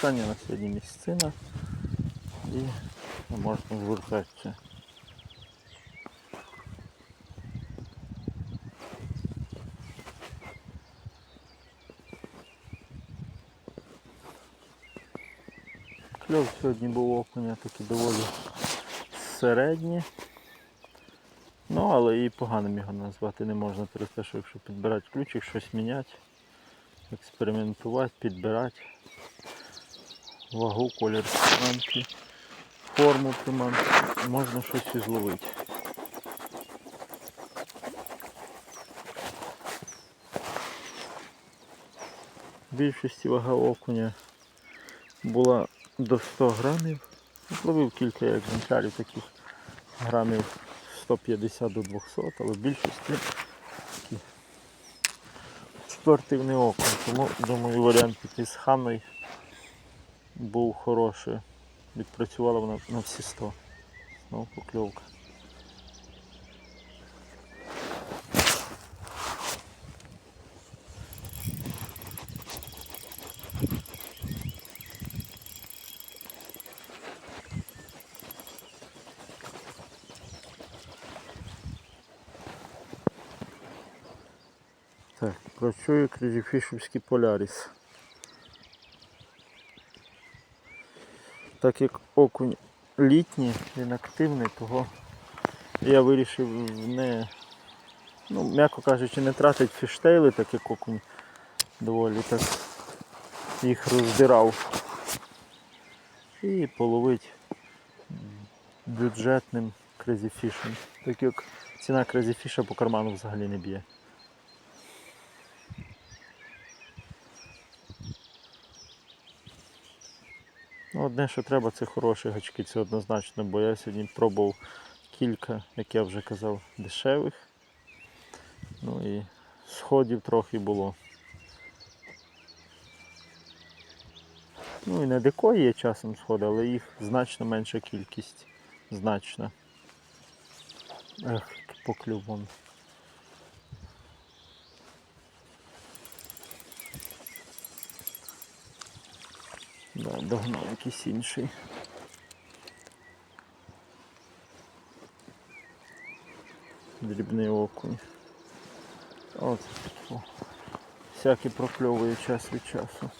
Остання на сьогодні місцина і можна звертатися. Кльов сьогодні був окуня такий доволі середній. Ну, але і поганим його назвати не можна через те, що якщо підбирати ключик, щось міняти, експериментувати, підбирати вагу, колір приманки, форму приманки, можна щось і зловити. В більшості вага окуня була до 100 грамів. Ловив кілька екземплярів таких грамів 150 до 200, але в більшості такі спортивний окунь. Тому думаю варіант піти з ханою був хороший. Відпрацювала вона на всі 100. Знову покльовка. Так, працює кризіфішівський поляріс. Так як окунь літній, він активний, того я вирішив не, ну, м'яко кажучи, не тратити фіштейли, так як окунь доволі так їх роздирав. І половить бюджетним кризіфішем. Так як ціна кризіфіша по карману взагалі не б'є. Одне, що треба, це хороші гачки, це однозначно, бо я сьогодні пробував кілька, як я вже казав, дешевих. Ну і сходів трохи було. Ну і не дикої є часом сходи, але їх значно менша кількість. Значно. Ех, поклюв Да, догнав якийсь інший. Дрібний окунь. От. Всякий прокльовує час від часу.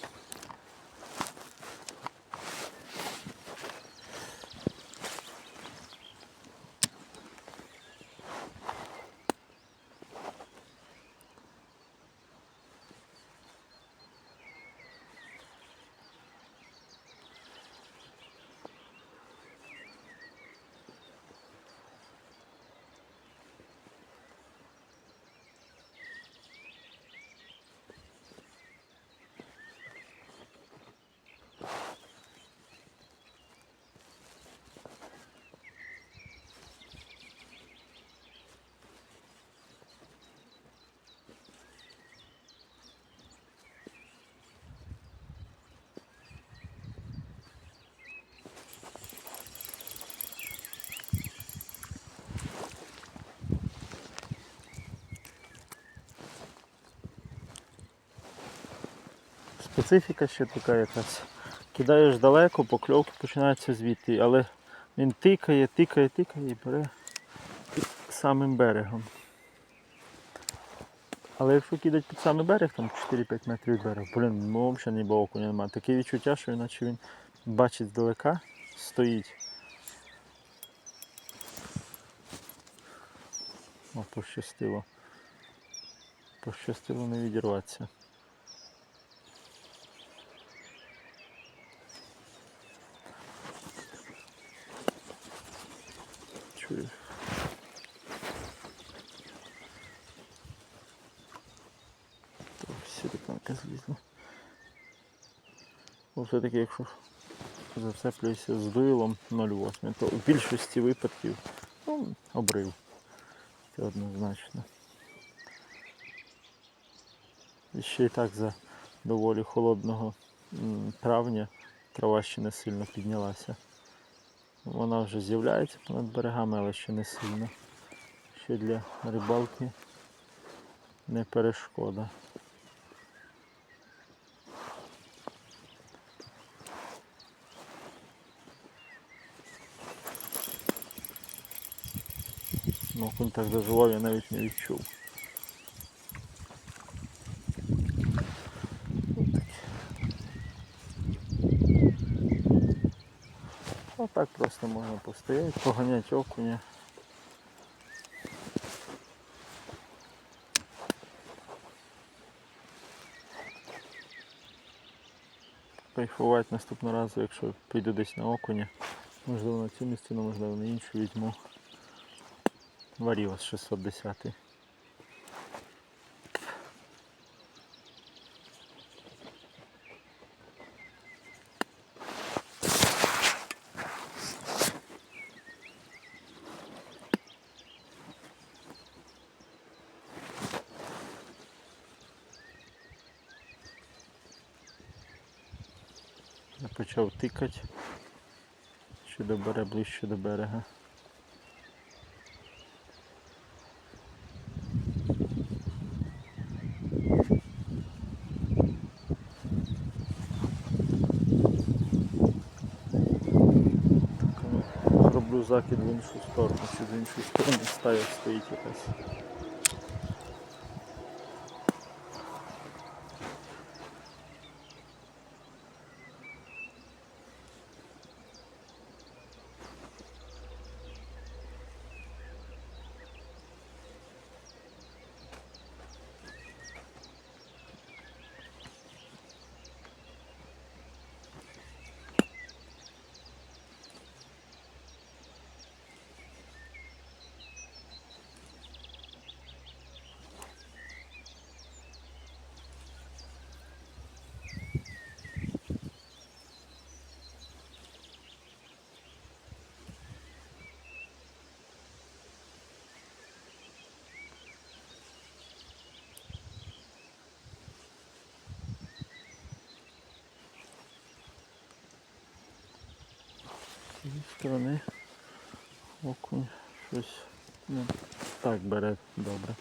Специфіка ще така якась. Кидаєш далеко, покльовки починаються звідти, але він тикає, тикає, тикає і бере самим берегом. Але якщо кидати під самий берег, там 4-5 метрів від берега, блін, ну взагалі ніби окуня немає. Таке відчуття, що іначе він бачить здалека, стоїть. О, пощастило. Пощастило не відірватися. Чую. Так, силиконка злізла. Бо все-таки, якщо зацеплюєшся з дуйлом 0,8, то в більшості випадків ну, обрив. Це однозначно. І ще і так за доволі холодного травня трава ще не сильно піднялася. Вона вже з'являється понад берегами, але ще не сильно. Ще для рибалки не перешкода. Він так доживав, я навіть не відчув. Отак просто можна постояти, поганяти окуня. Кайфувати наступного разу, якщо піду десь на окуня. Можливо на цю місцину, можливо на іншу візьму. Варіос 610. Я почав тикати, що добере ближче до берега. Так, закид в іншу сторону, чи з іншої сторони стає стоїть якась. Цієї сторони окунь щось не так бере добре.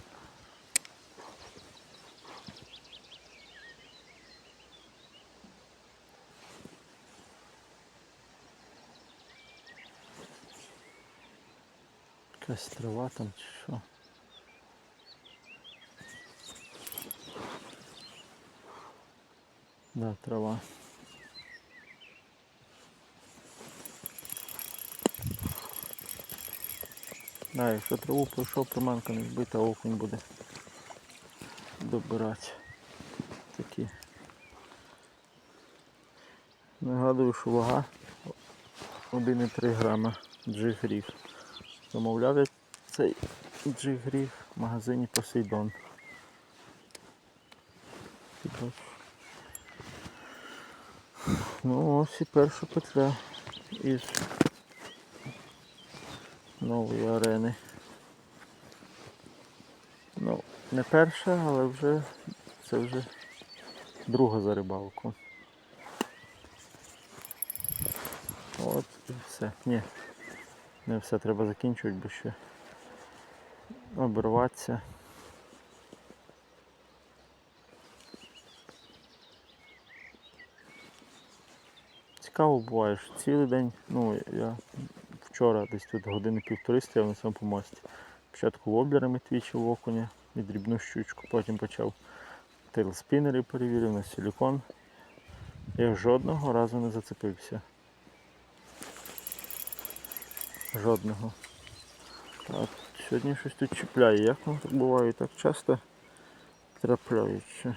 Якась трава там чи що. Да, трава. Да, якщо траву пройшов, приманка не збита, окунь буде добирати. Такі. Нагадую, що вага 1,3 грама джигрів. Замовляв я цей джигрів в магазині Посейдон. Ну ось і перша петля із нової арени. Ну, не перша, але вже це вже друга за рибалку. От і все. Ні, не все треба закінчувати, бо ще обірватися. Цікаво буває, що цілий день, ну я вчора десь тут години півтори стояв на цьому помості. Спочатку воблерами твічив окуня і дрібну щучку, потім почав тейлспінери перевірив на силікон. Я жодного разу не зацепився. Жодного. Так, сьогодні щось тут чіпляє. Як воно так буває так часто трапляючи.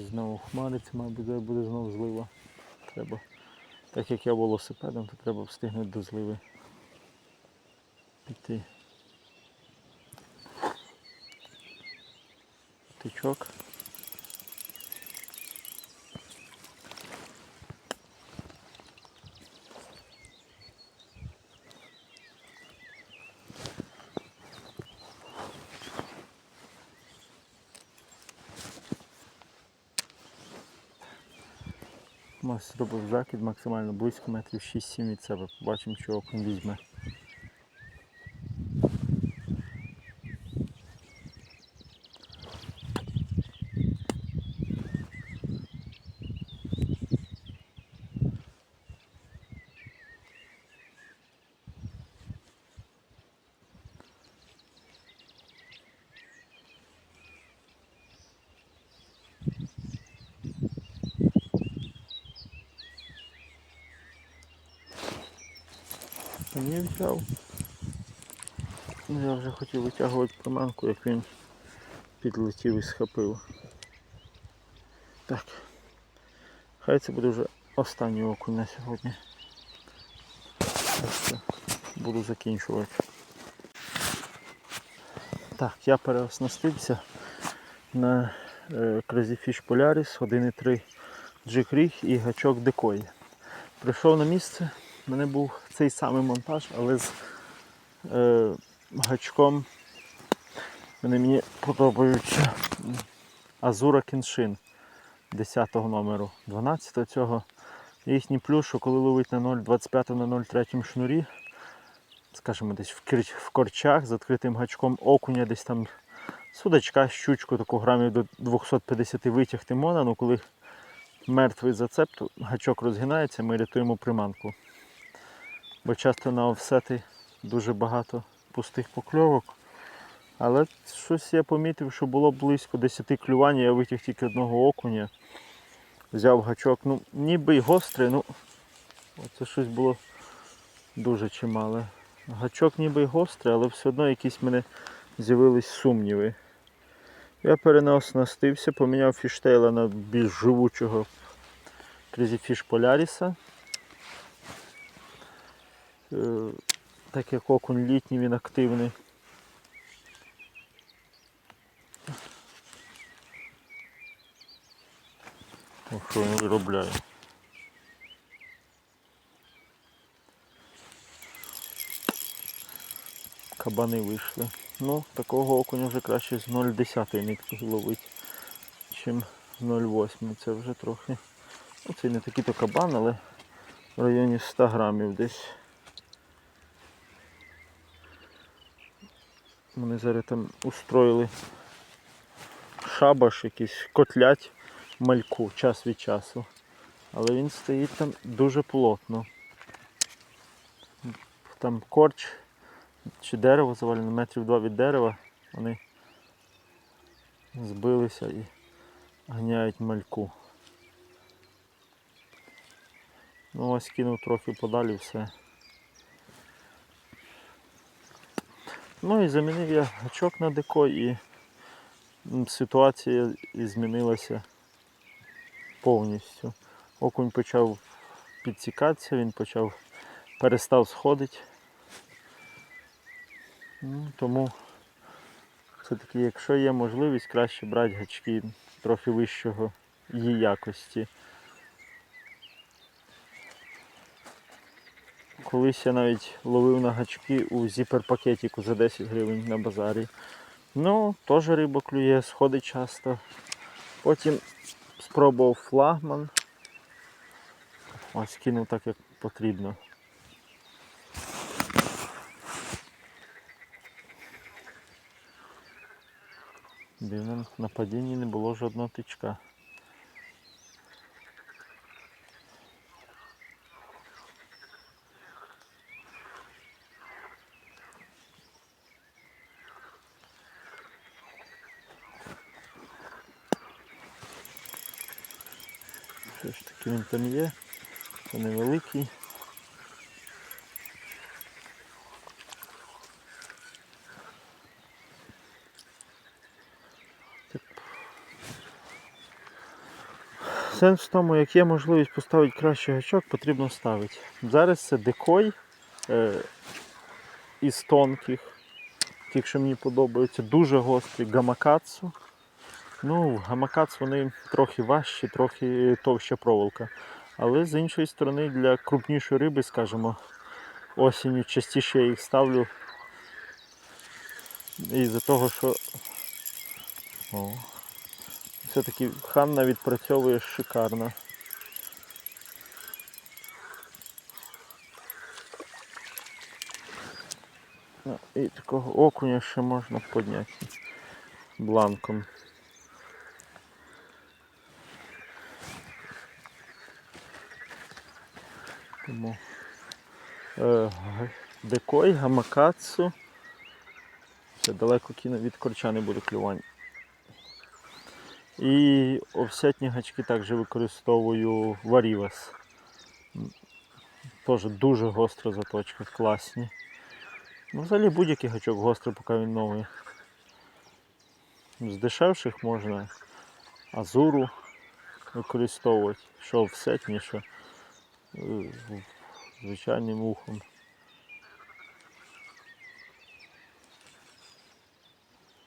Знову хмариться, мабуть, буде знову злива. Треба. Так як я велосипедом, то треба встигнути до зливи піти. Тичок. Ось зробив закид максимально близько метрів 6-7 від себе. Побачимо, що окунь візьме. Не взяв. Я вже хотів витягувати приманку, як він підлетів і схопив. Так. Хай це буде вже останній окунь на сьогодні. Буду закінчувати. Так, я переоснастився на е, Crazy Fish Polaris 1.3 Jig Rig і гачок Decoy. Прийшов на місце, мене був цей самий монтаж, але з е, гачком вони мені подобаються Азура Кіншин 10 номеру, 12 цього. Їхній плюс, що коли ловить на 0,25 на 0,3 шнурі, скажімо, десь в корчах з відкритим гачком окуня, десь там судачка, щучку, таку грамів до 250 витягти можна, ну коли мертвий зацеп, то гачок розгинається, ми рятуємо приманку. Бо часто на офсети дуже багато пустих покльовок. Але щось я помітив, що було близько 10 клювань, я витяг тільки одного окуня. Взяв гачок, ну ніби й гострий, ну це щось було дуже чимале. Гачок ніби й гострий, але все одно якісь мене з'явились сумніви. Я переоснастився, поміняв фіштейла на більш живучого Polaris. Е, Так як окунь літній, він активний. О, що він виробляє? Кабани вийшли. Ну, такого окуня вже краще з 0,10 нитки ловить, чим 0,8. Це вже трохи. Ну, це не такий то кабан, але в районі 100 грамів десь. Вони зараз там устроїли шабаш якийсь, котлять мальку час від часу. Але він стоїть там дуже плотно. Там корч чи дерево завалено, метрів два від дерева, вони збилися і ганяють мальку. Ну ось кинув трохи подалі все. Ну і замінив я гачок на деко і ситуація змінилася повністю. Окунь почав підсікатися, він почав перестав сходити. Ну, тому все-таки, якщо є можливість, краще брати гачки трохи вищого її якості. Колись я навіть ловив на гачки у зіпер-пакетику за 10 гривень на базарі. Ну, теж риба клює, сходить часто. Потім спробував флагман. Ось кинув так, як потрібно. Дивно, на падінні не було жодного тичка. Все ж таки він там є, це невеликий. Сенс в тому, як є можливість поставити кращий гачок, потрібно ставити. Зараз це декой е, із тонких, ті, що мені подобаються, дуже гострі гамакацу. Ну, гамакац вони трохи важчі, трохи товща проволока. Але з іншої сторони для крупнішої риби, скажімо, осінню частіше я їх ставлю. І за того, що О. все-таки ханна відпрацьовує шикарно. Ну, і такого окуня ще можна підняти бланком. Тому е, декой, гамакацу. Це далеко кіно від корча не буде клювань. І офсетні гачки також використовую варівас. Теж дуже гостра заточка, класні. Ну, взагалі будь-який гачок гострий, поки він новий. З дешевших можна азуру використовувати, що офсетні, що звичайним ухом.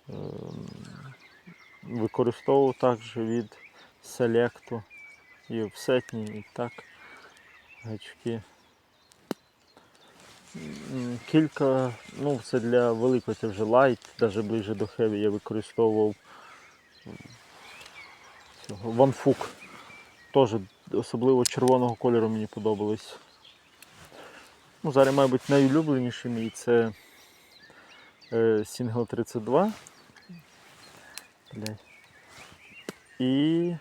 Ем, Використовував також від селекту і офсетні, і так гачки. Кілька, ну це для великої, це вже лайт, навіть ближче до хеві я використовував цього ванфук. Теж особливо червоного кольору мені подобались. Ну, зараз, мабуть, найулюбленіший мій це е, Single 32. Блядь. І.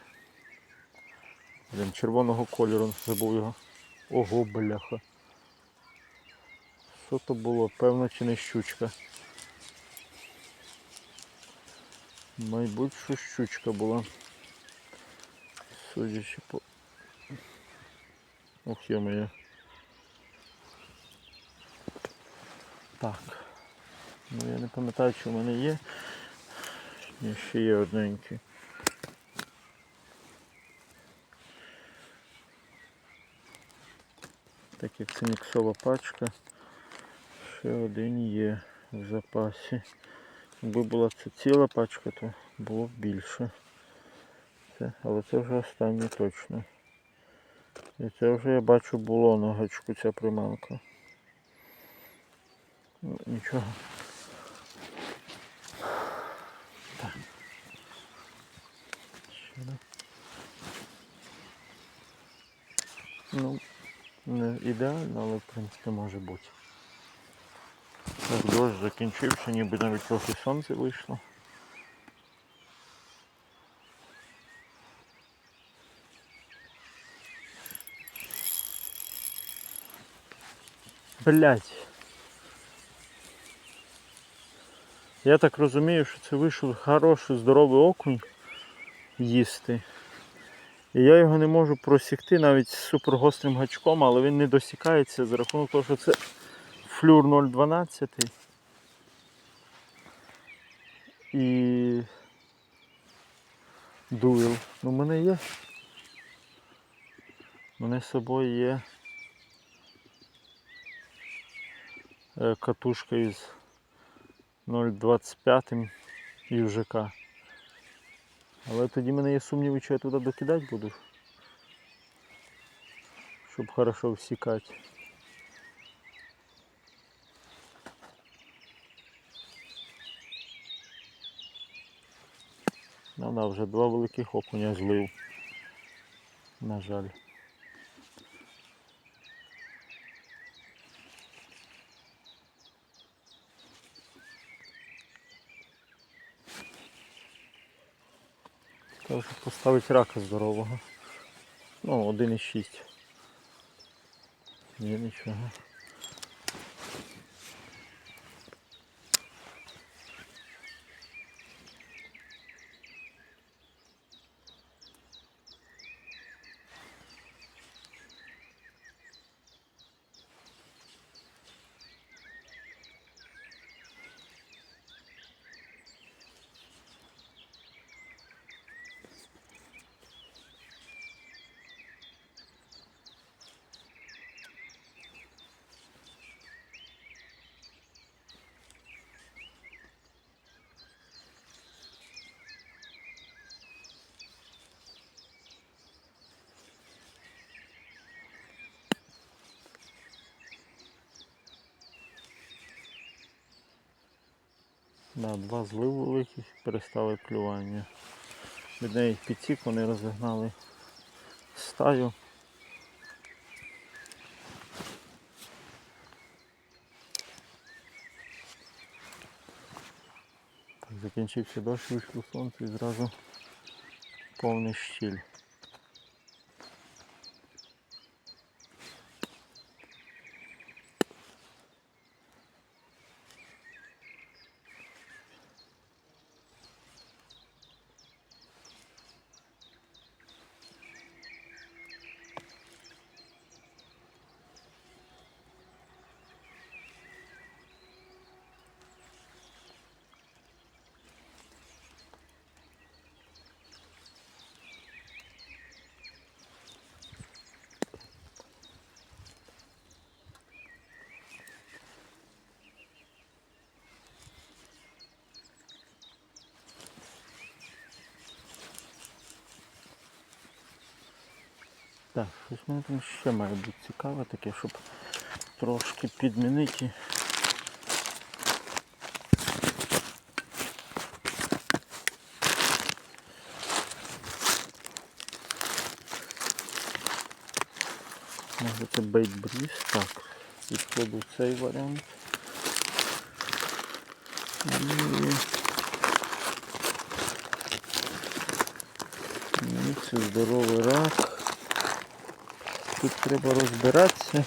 Блін, червоного кольору, забув його. Ого, бляха. Що то було? Певно чи не щучка. Мабуть, що щучка була. Судячи по. Ох, я моя. Так. Ну я не пам'ятаю, чи в мене є. Ні, ще є одненький. Так як це міксова пачка, ще один є в запасі. Якби була це ціла пачка, то було б більше. Це, але це вже останнє точно. І це вже я бачу було на гачку ця приманка. Ну, нічого. Так. Ще. Ну, не ідеально, але в принципі може бути. Так, дощ закінчився, ніби навіть трохи сонце вийшло. Блять. Я так розумію, що це вийшов хороший здоровий окунь їсти. І я його не можу просікти навіть з супергострим гачком, але він не досікається за рахунок того, що це флюр 012. І дуйл. Ну, мене є. У мене з собою є е, катушка із 0,25 ЮЖК. Але тоді мене є сумніви, що я туди докидати буду. Щоб хорошо всікати. Ну да, вже два великих окуня злив. На жаль. Треба вже поставити рака здорового. Ну, 1,6. Ні, нічого. Да, Два зливу великих перестали клювання. Від неї підсік, вони розігнали стаю. Так, Закінчився дощ, вийшло сонце і зразу повний щіль. Так, щось мене там ще має бути цікаве таке, щоб трошки підмінити. Може це бейтбріз, так. Відкладу цей варіант. І це здоровий рак. Тут треба розбиратися.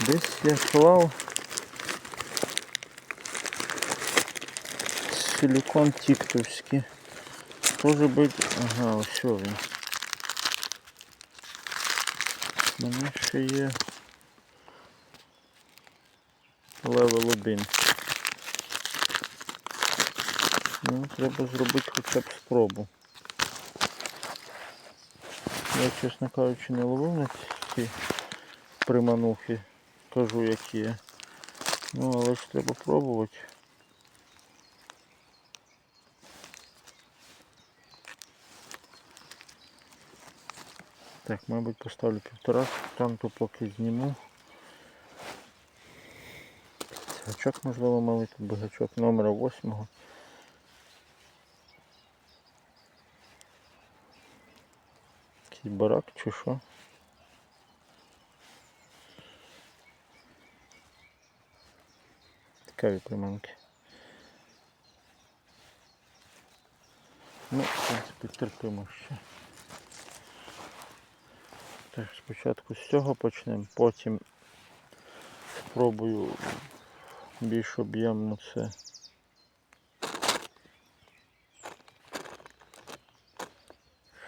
Десь я клав силикон тіктовський. Тоже бить. Ага, ось він. У мене ще є левел 1. Ну, треба зробити хоча б спробу. Я, чесно кажучи, не ловив на ці приманухи, кажу які є. Ну, але ж треба пробувати. Так, мабуть, поставлю півтора танку, поки зніму. Гачок, можливо, малий тут би гачок номера 8. Якийсь барак чи що? Цікаві приманки. Ну, в принципі, терпимо ще. Так, спочатку з цього почнемо, потім спробую більш об'ємно це.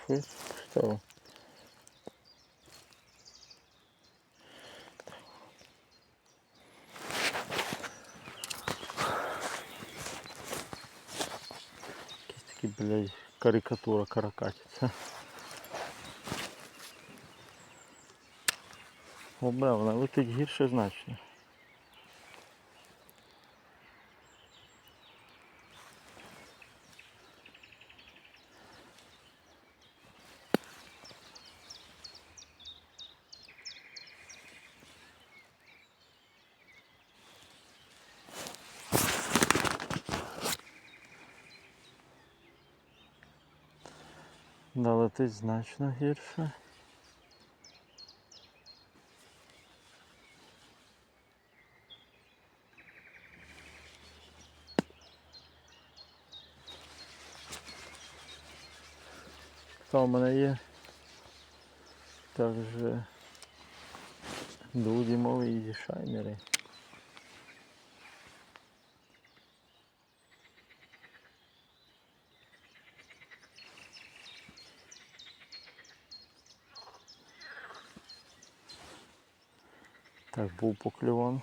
Щось встав. Якісь такі, блядь, карикатура каракатиця. О, бля, вона летить гірше значно. Да, значно гірше. Та у мене є також дводімові шайнери. Був покльован.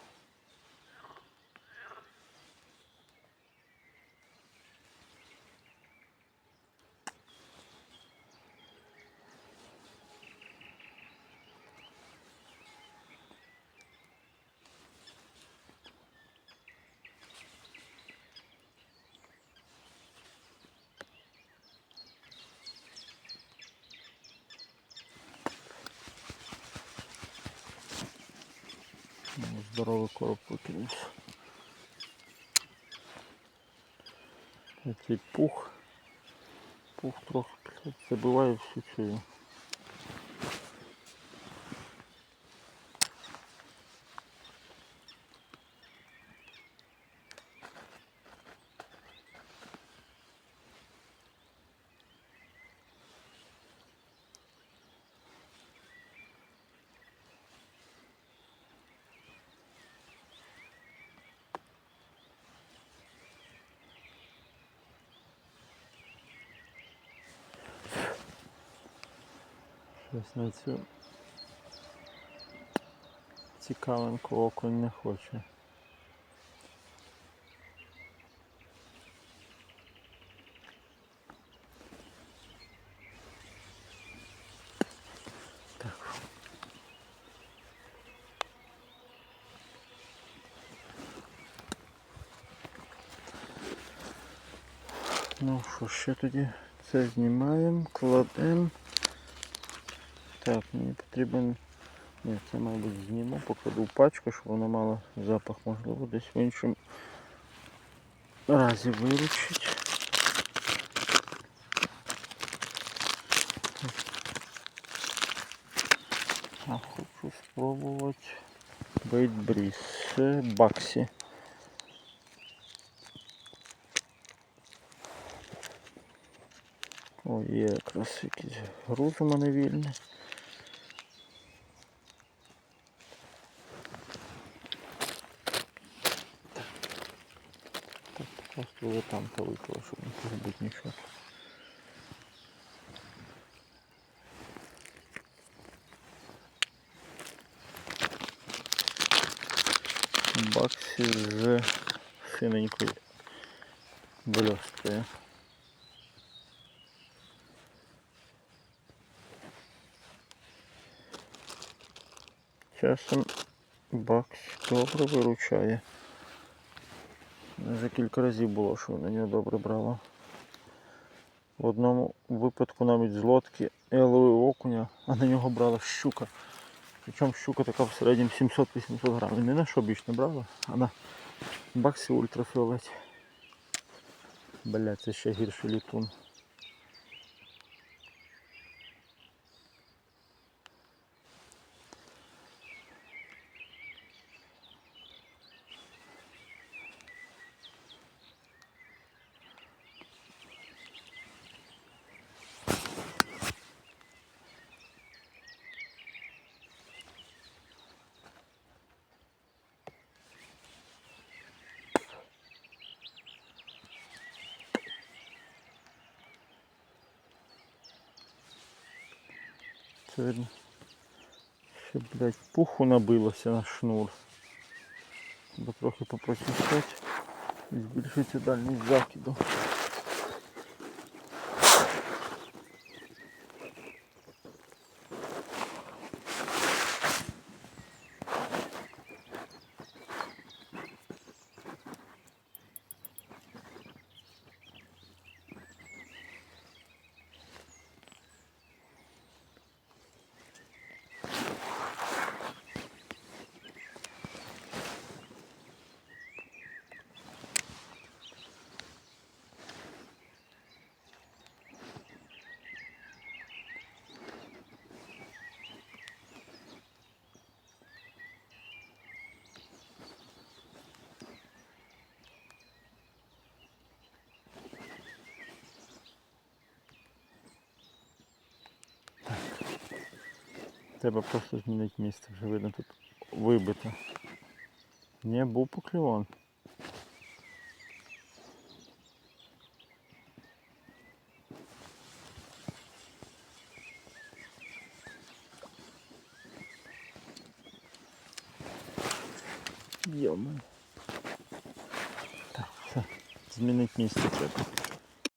Ну, Здоровий короб викинувся. Цей пух. Пух трохи забиває всю цю. Цю цікавинку окунь не хоче. Ну що, ще тоді це знімаємо, кладемо. Так, мені потрібен. Ні, це, мабуть, зніму, покладу в пачку, щоб воно мало запах, можливо, десь в іншому разі виручить. А хочу спробувати бейтбріз. Це баксі. О, є якраз якийсь груз у мене вільний. Просто вже там повикла, щоб не позбути нічого. Баксі з синенькою бльосткою. Часом бакс добре виручає. Вже кілька разів було, що на нього добре брало. В одному випадку навіть з лодки я окуня, а на нього брала щука. Причому щука така в середньому 700-800 грамів. Не на що більш не брала, а на баксі ультрафіолеті. Бля, це ще гірший літун. Це видно. Ще, блядь, пуху набилося на шнур. Треба трохи попрочищати і збільшити дальність закиду. Треба просто змінити місце, вже видно тут вибито. Не був покльон. Йома. Так, все. Змінити місце треба.